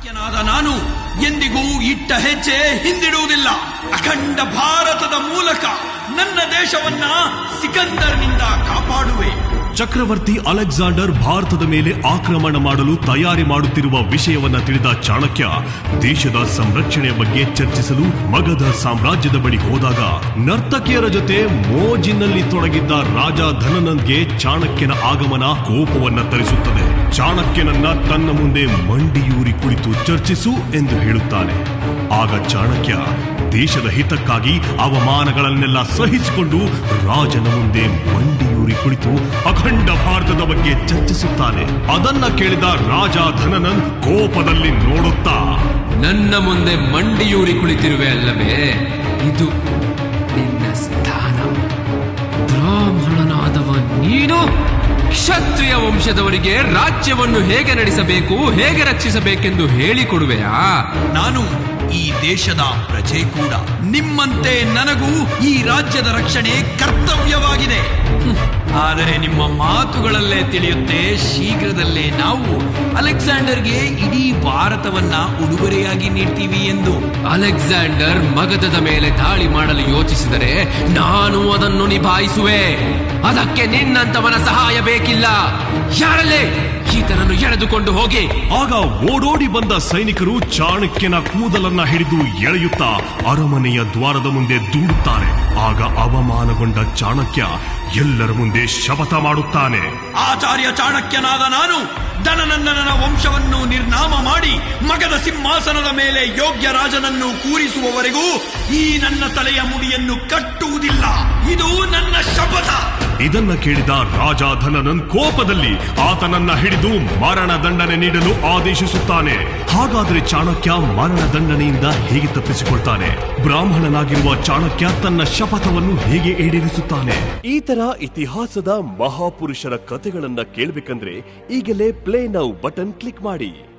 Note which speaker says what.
Speaker 1: ಚಾಣಕ್ಯನಾದ ನಾನು ಎಂದಿಗೂ ಇಟ್ಟ ಹೆಜ್ಜೆ ಹಿಂದಿಡುವುದಿಲ್ಲ. ಅಖಂಡ ಭಾರತದ ಮೂಲಕ ನನ್ನ ದೇಶವನ್ನ ಸಿಕಂದರ್ನಿಂದ ಕಾಪಾಡುವೆ.
Speaker 2: ಚಕ್ರವರ್ತಿ ಅಲೆಕ್ಸಾಂಡರ್ ಭಾರತದ ಮೇಲೆ ಆಕ್ರಮಣ ಮಾಡಲು ತಯಾರಿ ಮಾಡುತ್ತಿರುವ ವಿಷಯವನ್ನ ತಿಳಿದ ಚಾಣಕ್ಯ, ದೇಶದ ಸಂರಕ್ಷಣೆಯ ಬಗ್ಗೆ ಚರ್ಚಿಸಲು ಮಗಧ ಸಾಮ್ರಾಜ್ಯದ ಬಳಿ ಹೋದಾಗ ನರ್ತಕಿಯರ ಜೊತೆ ಮೋಜಿನಲ್ಲಿ ತೊಡಗಿದ್ದ ರಾಜ ಧನನಂದ್ಗೆ ಚಾಣಕ್ಯನ ಆಗಮನ ಕೋಪವನ್ನ ತರಿಸುತ್ತದೆ. ಚಾಣಕ್ಯನನ್ನ ತನ್ನ ಮುಂದೆ ಮಂಡಿಯೂರಿ ಕುಳಿತು ಚರ್ಚಿಸು ಎಂದು ಹೇಳುತ್ತಾನೆ. ಆಗ ಚಾಣಕ್ಯ ದೇಶದ ಹಿತಕ್ಕಾಗಿ ಅವಮಾನಗಳನ್ನೆಲ್ಲ ಸಹಿಸಿಕೊಂಡು ರಾಜನ ಮುಂದೆ ಮಂಡಿಯೂರಿ ಕುಳಿತು ಅಖಂಡ ಭಾರತದ ಬಗ್ಗೆ ಚರ್ಚಿಸುತ್ತಾನೆ. ಅದನ್ನ ಕೇಳಿದ ರಾಜ ಧನನನ್ ಕೋಪದಲ್ಲಿ ನೋಡುತ್ತಾ,
Speaker 3: ನನ್ನ ಮುಂದೆ ಮಂಡಿಯೂರಿ ಕುಳಿತಿರುವೆ ಅಲ್ಲವೇ? ಇದು ನಿನ್ನ ಸ್ಥಾನ. ಕ್ಷತ್ರಿಯ ವಂಶದವರಿಗೆ ರಾಜ್ಯವನ್ನು ಹೇಗೆ ನಡೆಸಬೇಕು, ಹೇಗೆ ರಕ್ಷಿಸಬೇಕೆಂದು ಹೇಳಿಕೊಡುವೆಯಾ?
Speaker 1: ನಾನು ಈ ದೇಶದ ಪ್ರಜೆ ಕೂಡ. ನಿಮ್ಮಂತೆ ನನಗೂ ಈ ರಾಜ್ಯದ ರಕ್ಷಣೆ ಕರ್ತವ್ಯವಾಗಿದೆ. ಆದರೆ ನಿಮ್ಮ ಮಾತುಗಳಲ್ಲೇ ತಿಳಿಯುತ್ತೆ, ಶೀಘ್ರದಲ್ಲೇ ನಾವು ಅಲೆಕ್ಸಾಂಡರ್ಗೆ ಇಡೀ ಭಾರತವನ್ನ ಉಡುಗೊರೆಯಾಗಿ ನೀಡ್ತೀವಿ ಎಂದು.
Speaker 3: ಅಲೆಕ್ಸಾಂಡರ್ ಮಗಧದ ಮೇಲೆ ದಾಳಿ ಮಾಡಲು ಯೋಚಿಸಿದರೆ ನಾನು ಅದನ್ನು ನಿಭಾಯಿಸುವೆ. ಅದಕ್ಕೆ ನಿನ್ನಂತವನ ಸಹಾಯ ಬೇಕಿಲ್ಲ. ಯಾರಲ್ಲೇ? ಈತನನ್ನು ಎಳೆದುಕೊಂಡು ಹೋಗಿ.
Speaker 2: ಆಗ ಓಡೋಡಿ ಬಂದ ಸೈನಿಕರು ಚಾಣಕ್ಯನ ಕೂದಲನ್ನ ಹಿಡಿದು ಎಳೆಯುತ್ತಾ ಅರಮನೆಯ ದ್ವಾರದ ಮುಂದೆ ದೂಡುತ್ತಾರೆ. ಆಗ ಅವಮಾನಗೊಂಡ ಚಾಣಕ್ಯ ಎಲ್ಲರ ಮುಂದೆ ಶಪಥ ಮಾಡುತ್ತಾನೆ.
Speaker 1: ಆಚಾರ್ಯ ಚಾಣಕ್ಯನಾದ ನಾನು ಧನನಂದನನ ವಂಶವನ್ನು ನಿರ್ನಾಮ ಮಾಡಿ ಮಗದ ಸಿಂಹಾಸನದ ಮೇಲೆ ಯೋಗ್ಯ ರಾಜನನ್ನು ಕೂರಿಸುವವರೆಗೂ ಈ ನನ್ನ ತಲೆಯ ಮುಡಿಯನ್ನು ಕಟ್ಟುವುದಿಲ್ಲ. ಇದು ನನ್ನ ಶಪಥ.
Speaker 2: ಇದನ್ನ ಕೇಳಿದ ರಾಜ ಧನನನ್ ಕೋಪದಲ್ಲಿ ಆತನನ್ನ ಹಿಡಿದು ಮರಣ ದಂಡನೆ ನೀಡಲು ಆದೇಶಿಸುತ್ತಾನೆ. ಹಾಗಾದ್ರೆ ಚಾಣಕ್ಯ ಮರಣ ದಂಡನೆಯಿಂದ ಹೇಗೆ ತಪ್ಪಿಸಿಕೊಳ್ತಾನೆ? ಬ್ರಾಹ್ಮಣನಾಗಿರುವ ಚಾಣಕ್ಯ ತನ್ನ ಶಪಥವನ್ನು ಹೇಗೆ ಈಡೇರಿಸುತ್ತಾನೆ? ಈ ತರ ಇತಿಹಾಸದ ಮಹಾಪುರುಷರ ಕಥೆಗಳನ್ನ ಕೇಳಬೇಕಂದ್ರೆ ಈಗಲೇ ಪ್ಲೇ ನೌ ಬಟನ್ ಕ್ಲಿಕ್ ಮಾಡಿ.